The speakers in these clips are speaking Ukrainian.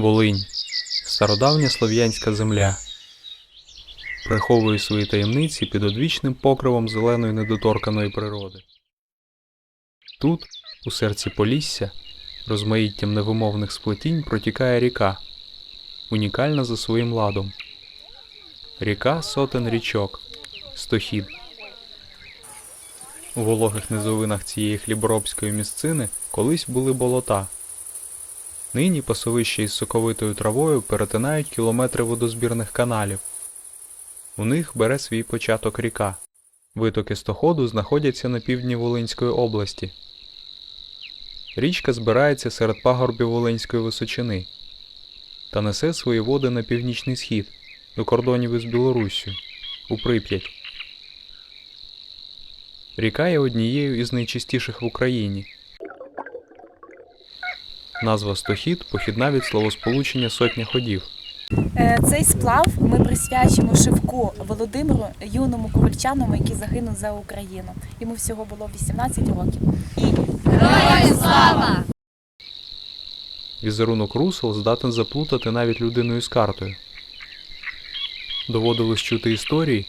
Волинь стародавня слов'янська земля. Приховує свої таємниці під одвічним покривом зеленої недоторканої природи. Тут, у серці Полісся, розмаїттям невимовних сплетінь протікає ріка, унікальна за своїм ладом. Ріка сотен річок, стохід. У вологих низовинах цієї хліборобської місцини колись були болота. Нині пасовища із соковитою травою перетинають кілометри водозбірних каналів. У них бере свій початок ріка. Витоки стоходу знаходяться на півдні Волинської області. Річка збирається серед пагорбів Волинської височини та несе свої води на північний схід до кордонів із Білоруссю у Прип'ять. Ріка є однією із найчистіших в Україні. Назва Стохід похідна від словосполучення сотня ходів. Е, Цей сплав ми присвячимо Шевку Володимиру, юному ковальчаному, який загинув за Україну. Йому всього було 18 років. Візерунок русел здатен заплутати навіть людину із картою. Доводилось чути історії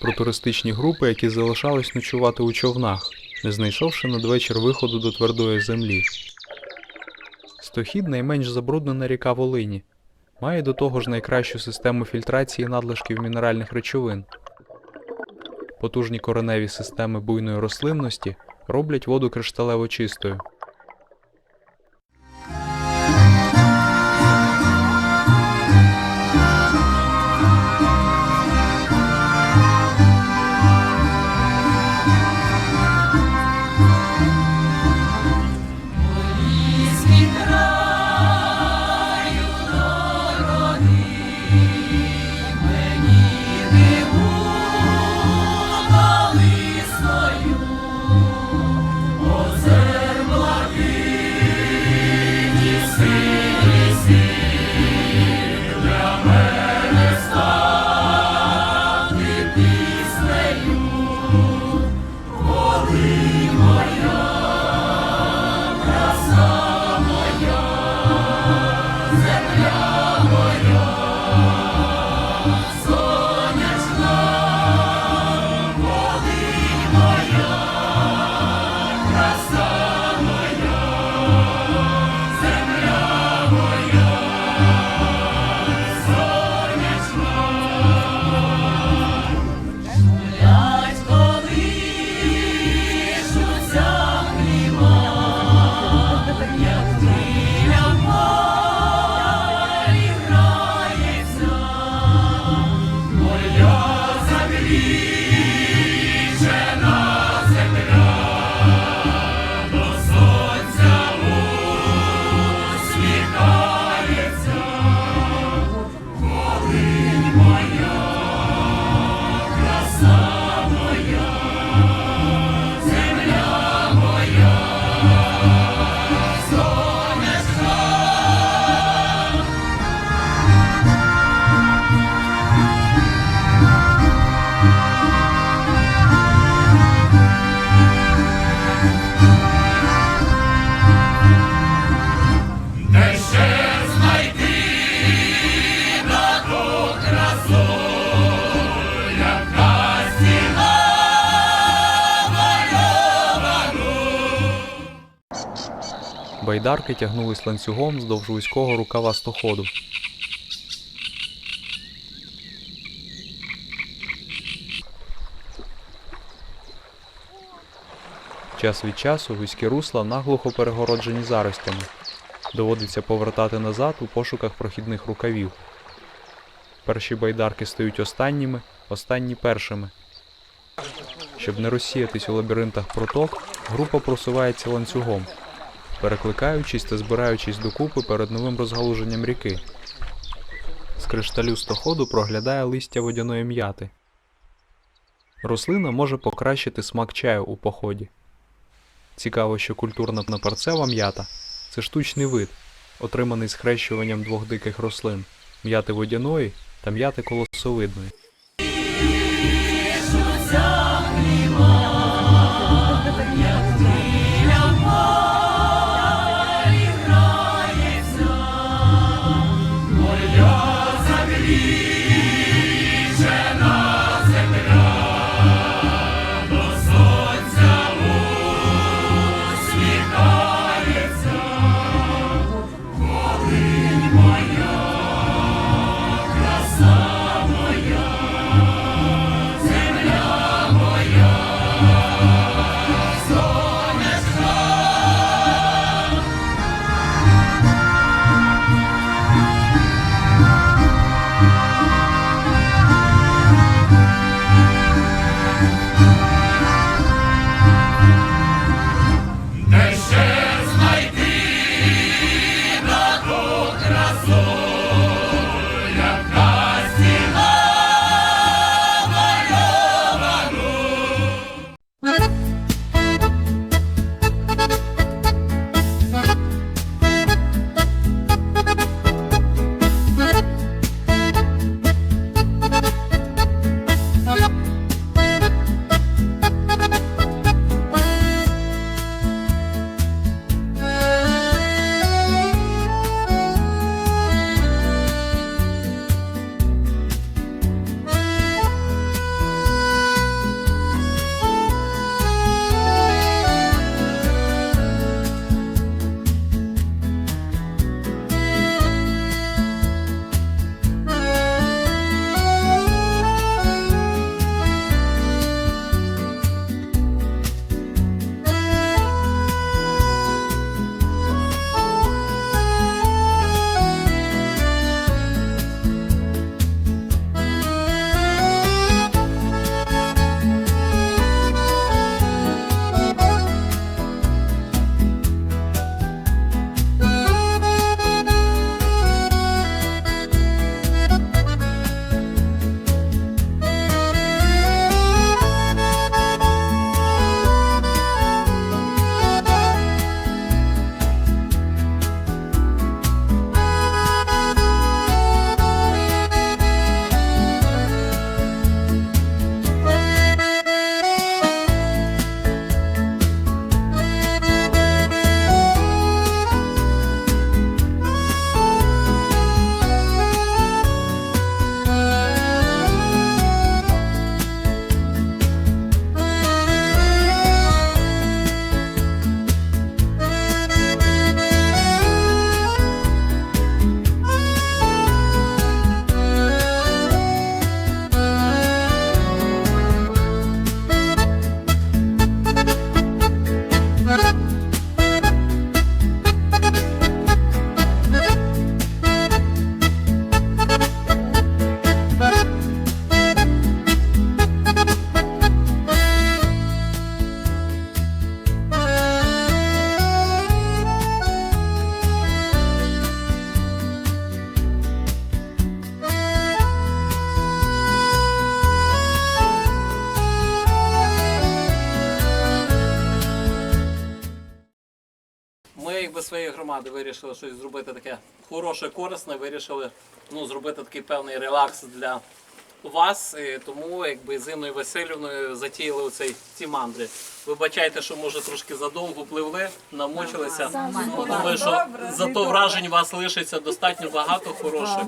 про туристичні групи, які залишались ночувати у човнах, не знайшовши надвечір виходу до твердої землі. Стохід найменш забруднена ріка Волині, має до того ж найкращу систему фільтрації надлишків мінеральних речовин. Потужні кореневі системи буйної рослинності роблять воду кришталево чистою. one. Байдарки тягнулись ланцюгом здовж вузького рукава стоходу. Час від часу вузькі русла наглухо перегороджені заростями. Доводиться повертати назад у пошуках прохідних рукавів. Перші байдарки стають останніми, останні першими. Щоб не розсіятись у лабіринтах проток, група просувається ланцюгом перекликаючись та збираючись докупи перед новим розгалуженням ріки. З кришталю стоходу проглядає листя водяної м'яти. Рослина може покращити смак чаю у поході. Цікаво, що культурна парцева м'ята це штучний вид, отриманий схрещуванням двох диких рослин м'яти водяної та м'яти колосовидної. Своєї громади вирішили щось зробити таке хороше, корисне, вирішили ну, зробити такий певний релакс для вас. І тому якби з Інною Васильівною затіяли цей ці мандри. Вибачайте, що може трошки задовго пливли, намочилися. Думаю, що зато вражень у вас лишиться достатньо багато хороших.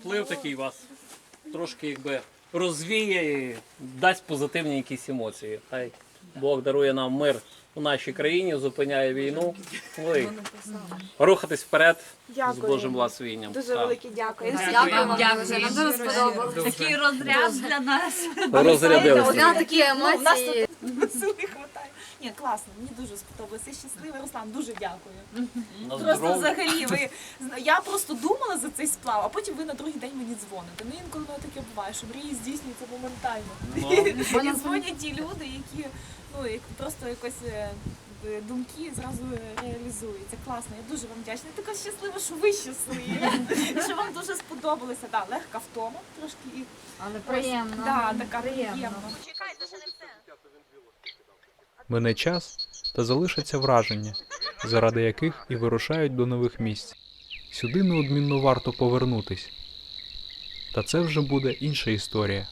Вплив такий вас трошки якби розвіє і дасть позитивні якісь емоції. Хай Бог дарує нам мир у нашій країні, зупиняє війну. Ви рухатись вперед з Дякую. Божим благословенням. Дуже Так. велике дякую. Дякую вам. Дякую. Нам дуже сподобалося. Такий розряд для нас. Розрядилися. Одна Ну, у нас емоції. Сили хватає. Ні, класно, мені дуже сподобалося. Щасливий Руслан, дуже дякую. На Просто здоров'я. взагалі ви я просто думала за цей сплав, а потім ви на другий день мені дзвоните. Ну інколи воно таке буває, що мрії здійснюються моментально. Ну, І дзвонять ті люди, які ну як просто якось е, думки зразу реалізуються. Класно, я дуже вам вдячна. Я така щаслива, що ви щасливі. Що вам дуже сподобалося. Да, легка втома трошки і Але приємно. да, така приємна. Мине час та залишаться враження, заради яких і вирушають до нових місць. Сюди неодмінно варто повернутись. Та це вже буде інша історія.